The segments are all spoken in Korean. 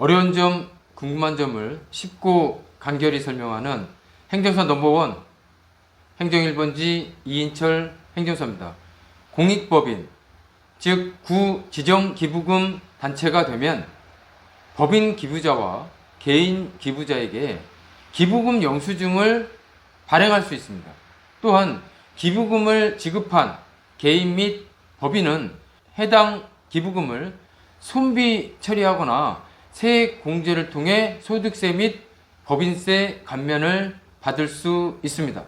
어려운 점, 궁금한 점을 쉽고 간결히 설명하는 행정사 넘버원 행정 1번지 이인철 행정사입니다. 공익법인, 즉 구 지정 기부금 단체가 되면 법인 기부자와 개인 기부자에게 기부금 영수증을 발행할 수 있습니다. 또한 기부금을 지급한 개인 및 법인은 해당 기부금을 손비 처리하거나 세액 공제를 통해 소득세 및 법인세 감면을 받을 수 있습니다.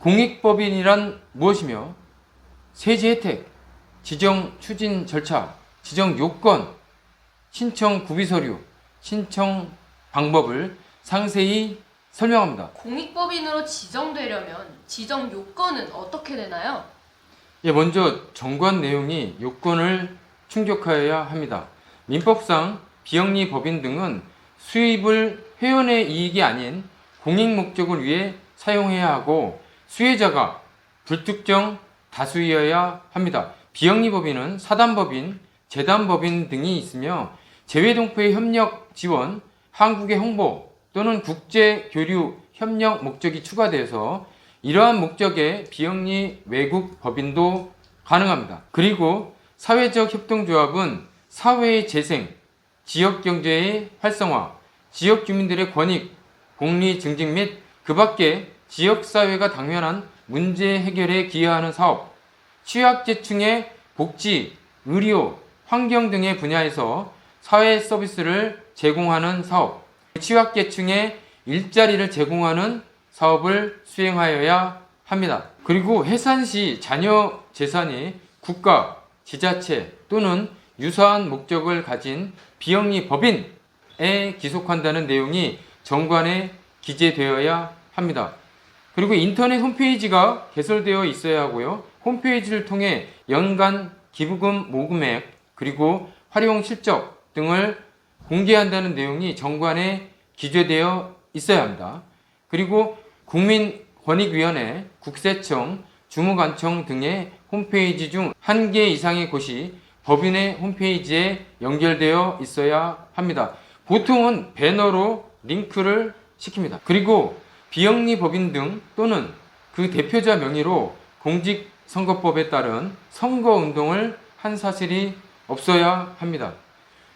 공익법인이란 무엇이며 세제 혜택, 지정 추진 절차, 지정 요건, 신청 구비 서류, 신청 방법을 상세히 설명합니다. 공익법인으로 지정되려면 지정 요건은 어떻게 되나요? 예, 먼저 정관 내용이 요건을 충족하여야 합니다. 민법상 비영리 법인 등은 수입을 회원의 이익이 아닌 공익 목적을 위해 사용해야 하고 수혜자가 불특정 다수이어야 합니다. 비영리 법인은 사단법인, 재단법인 등이 있으며 재외동포의 협력 지원, 한국의 홍보 또는 국제 교류 협력 목적이 추가되어서 이러한 목적의 비영리 외국 법인도 가능합니다. 그리고 사회적 협동조합은 사회의 재생, 지역 경제의 활성화, 지역 주민들의 권익, 공리 증진 및 그 밖에 지역 사회가 당면한 문제 해결에 기여하는 사업, 취약계층의 복지, 의료, 환경 등의 분야에서 사회 서비스를 제공하는 사업, 취약계층의 일자리를 제공하는 사업을 수행하여야 합니다. 그리고 해산시 자녀 재산이 국가, 지자체 또는 유사한 목적을 가진 비영리 법인에 기속한다는 내용이 정관에 기재되어야 합니다. 그리고 인터넷 홈페이지가 개설되어 있어야 하고요. 홈페이지를 통해 연간 기부금 모금액 그리고 활용 실적 등을 공개한다는 내용이 정관에 기재되어 있어야 합니다. 그리고 국민권익위원회, 국세청, 주무관청 등의 홈페이지 중 한 개 이상의 곳이 법인의 홈페이지에 연결되어 있어야 합니다. 보통은 배너로 링크를 시킵니다. 그리고 비영리 법인 등 또는 그 대표자 명의로 공직선거법에 따른 선거운동을 한 사실이 없어야 합니다.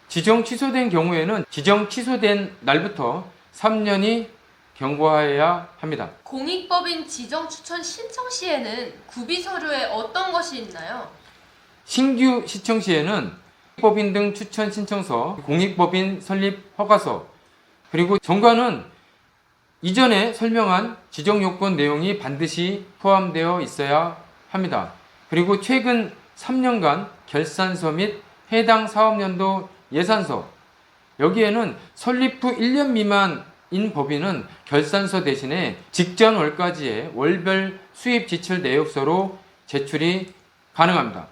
지정 취소된 경우에는 지정 취소된 날부터 3년이 경과해야 합니다. 공익법인 지정 추천 신청 시에는 구비 서류에 어떤 것이 있나요? 신규 시청 시에는 법인 등 추천 신청서, 공익법인 설립 허가서, 그리고 정관은 이전에 설명한 지정 요건 내용이 반드시 포함되어 있어야 합니다. 그리고 최근 3년간 결산서 및 해당 사업연도 예산서, 여기에는 설립 후 1년 미만인 법인은 결산서 대신에 직전 월까지의 월별 수입 지출 내역서로 제출이 가능합니다.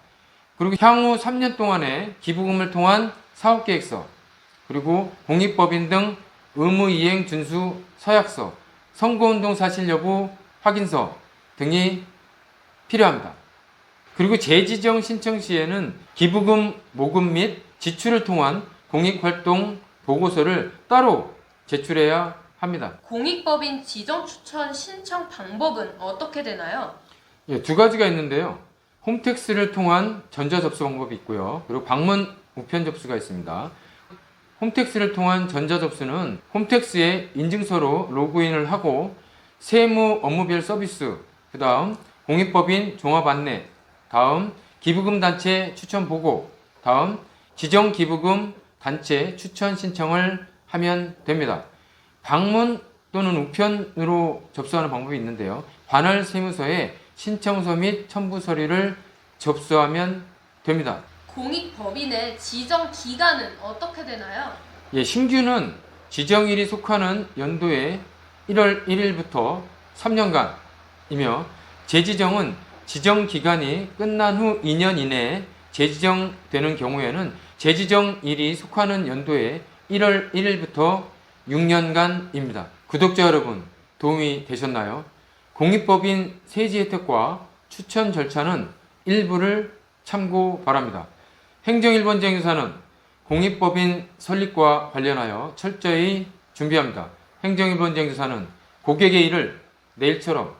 그리고 향후 3년 동안의 기부금을 통한 사업 계획서, 그리고 공익법인 등 의무 이행 준수 서약서, 선거운동 사실 여부 확인서 등이 필요합니다. 그리고 재지정 신청 시에는 기부금 모금 및 지출을 통한 공익활동 보고서를 따로 제출해야 합니다. 공익법인 지정 추천 신청 방법은 어떻게 되나요? 예, 두 가지가 있는데요. 홈택스를 통한 전자 접수 방법이 있고요. 그리고 방문 우편 접수가 있습니다. 홈택스를 통한 전자 접수는 홈택스에 인증서로 로그인을 하고 세무 업무별 서비스, 그 다음 공익법인 종합 안내, 다음 기부금 단체 추천 보고, 다음 지정 기부금 단체 추천 신청을 하면 됩니다. 방문 또는 우편으로 접수하는 방법이 있는데요. 관할 세무서에 신청서 및 첨부 서류를 접수하면 됩니다. 공익법인의 지정 기간은 어떻게 되나요? 예, 신규는 지정일이 속하는 연도의 1월 1일부터 3년간이며 재지정은 지정 기간이 끝난 후 2년 이내에 재지정되는 경우에는 재지정일이 속하는 연도의 1월 1일부터 6년간입니다. 구독자 여러분, 도움이 되셨나요? 공익법인 세지 혜택과 추천 절차는 일부를 참고 바랍니다. 행정 1번 정유사는 공익법인 설립과 관련하여 철저히 준비합니다. 행정일본 정조사는 고객의 일을 내일처럼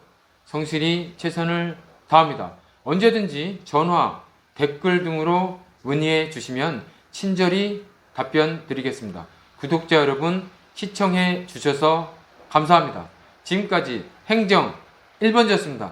성실히 최선을 다합니다. 언제든지 전화, 댓글 등으로 문의해 주시면 친절히 답변 드리겠습니다. 구독자 여러분 시청해 주셔서 감사합니다. 지금까지 행정 1번지였습니다.